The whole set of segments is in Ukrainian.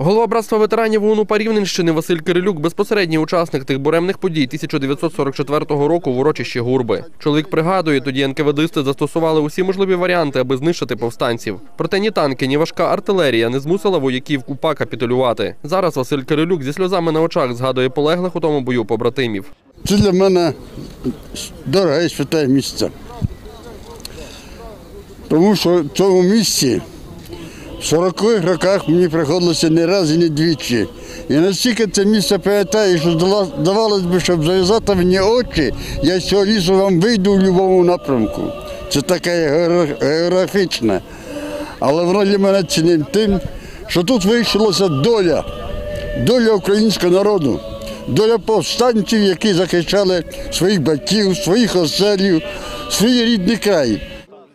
Голова братства ветеранів ОУН Рівненщини Василь Кирилюк безпосередній учасник тих буремних подій 1944 року в урочищі Гурби. Чоловік пригадує, тоді НКВДисти застосували усі можливі варіанти, аби знищити повстанців. Проте ні танки, ні важка артилерія не змусила вояків УПА капітулювати. Зараз Василь Кирилюк зі сльозами на очах згадує полеглих у тому бою побратимів. Це для мене дороге святе місце. Тому що в цьому місці в 40-х роках мені приходилося не раз і не двічі. І настільки це місце пам'ятаю, що здавалось би, щоб зав'язати мені очі, я з цього лісу вам вийду в будь-якому напрямку. Це таке геогра- географічне. Але воно для мене цінним тим, що тут вийшлося доля, доля українського народу, доля повстанців, які захищали своїх батьків, своїх оселів, свій рідний край.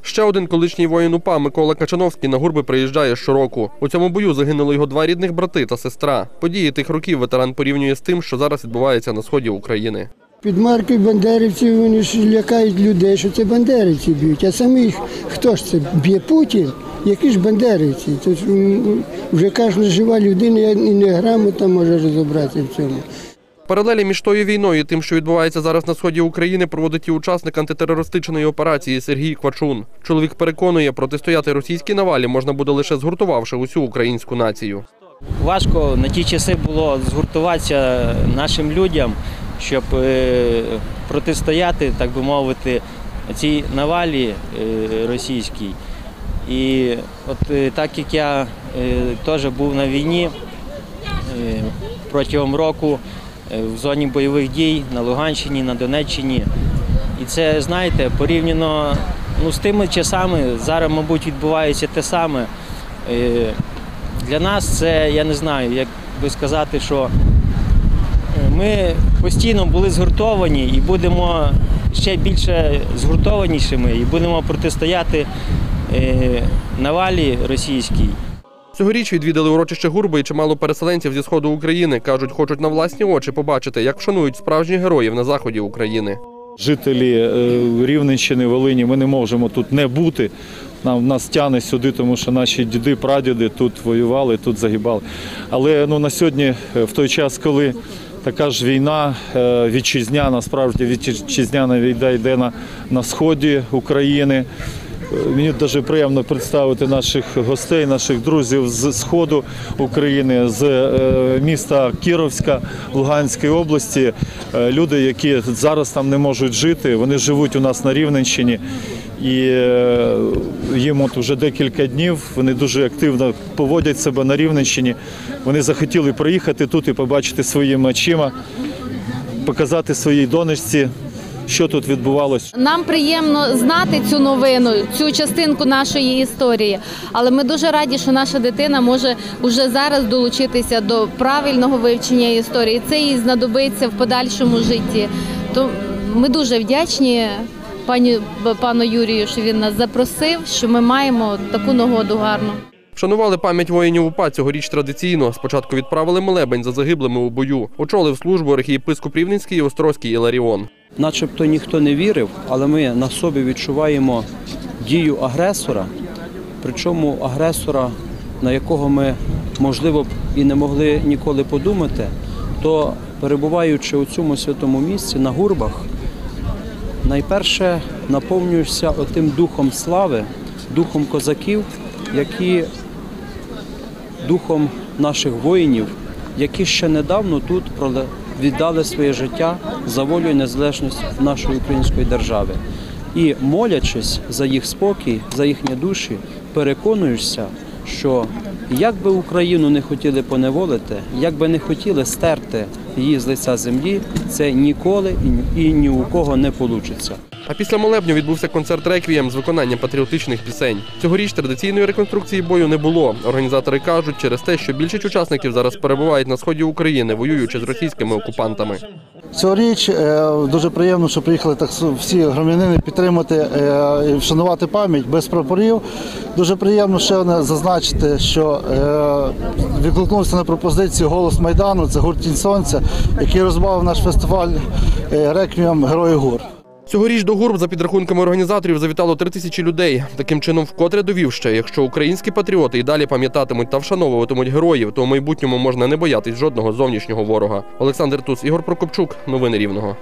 Ще один колишній воїн УПА Микола Качановський на гурби приїжджає щороку. У цьому бою загинули його два рідних брати та сестра. Події тих років ветеран порівнює з тим, що зараз відбувається на сході України. Під маркою бандерівців вони ж лякають людей, що це бандерівці б'ють. А самі хто ж це б'є Путін? Які ж бандерівці? Це ж вже кожна жива людина і неграмотно може розібратися в цьому. Паралелі між тою війною і тим, що відбувається зараз на сході України, проводить і учасник антитерористичної операції Сергій Квачун. Чоловік переконує, протистояти російській навалі можна буде лише згуртувавши усю українську націю. Важко на ті часи було згуртуватися нашим людям, щоб е, протистояти, так би мовити, цій навалі е, російській. І от е, так як я теж був на війні протягом року в зоні бойових дій на Луганщині, на Донеччині. І це, знаєте, порівняно ну, з тими часами, зараз, мабуть, відбувається те саме. Е, Для нас це, я не знаю, як би сказати, що е, ми постійно були згуртовані і будемо ще більше згуртованішими і будемо протистояти е, навалі російській. Цьогоріч відвідали урочище Гурби і чимало переселенців зі сходу України. кажуть, хочуть на власні очі побачити, як вшанують справжніх героїв на заході України. Жителі е, Рівненщини, Волині, ми не можемо тут не бути. Нам нас тягне сюди, тому що наші діди, прадіди тут воювали, тут загибали. Але ну, на сьогодні, е, в той час, коли така ж війна е, вітчизняна, справді вітчизняна війна йде на, на сході України. Мені дуже приємно представити наших гостей, наших друзів з сходу України, з е, міста Кіровська Луганської області. Е, Люди, які зараз там не можуть жити, вони живуть у нас на Рівненщині. І е, їм от вже декілька днів вони дуже активно поводять себе на Рівненщині. Вони захотіли приїхати тут і побачити своїми очима, показати своїй донечці, що тут відбувалося. Нам приємно знати цю новину, цю частинку нашої історії. Але ми дуже раді, що наша дитина може уже зараз долучитися до правильного вивчення історії. Це їй знадобиться в подальшому житті. То ми дуже вдячні пані пану Юрію, що він нас запросив, що ми маємо таку нагоду гарну. Вшанували пам'ять воїнів УПА цьогоріч традиційно. Спочатку відправили молебень за загиблими у бою. Очолив службу архієпископ Рівненський і Острозький Іларіон. начебто ніхто не вірив, але ми на собі відчуваємо дію агресора, причому агресора, на якого ми, можливо, б і не могли ніколи подумати, то перебуваючи у цьому святому місці на гурбах, найперше наповнюєшся отим духом слави, духом козаків, які духом наших воїнів, які ще недавно тут віддали своє життя за волю і незалежність нашої української держави. І молячись за їх спокій, за їхні душі, переконуєшся, що як би Україну не хотіли поневолити, як би не хотіли стерти її з лиця землі, це ніколи і ні у кого не вийде. А після молебню відбувся концерт реквієм з виконанням патріотичних пісень. Цьогоріч традиційної реконструкції бою не було. Організатори кажуть, через те, що більшість учасників зараз перебувають на сході України, воюючи з російськими окупантами. Цьогоріч е, дуже приємно, що приїхали так всі громадяни підтримати е, і вшанувати пам'ять без прапорів. Дуже приємно ще зазначити, що е, відгукнувся на пропозицію Голос Майдану. Це гурт «Тінь Сонця, який розбавив наш фестиваль реквієм Герої Гур. Цьогоріч до гурб за підрахунками організаторів завітало три тисячі людей. Таким чином, вкотре довів ще, якщо українські патріоти і далі пам'ятатимуть та вшановуватимуть героїв, то в майбутньому можна не боятись жодного зовнішнього ворога. Олександр Туц, Ігор Прокопчук, новини Рівного.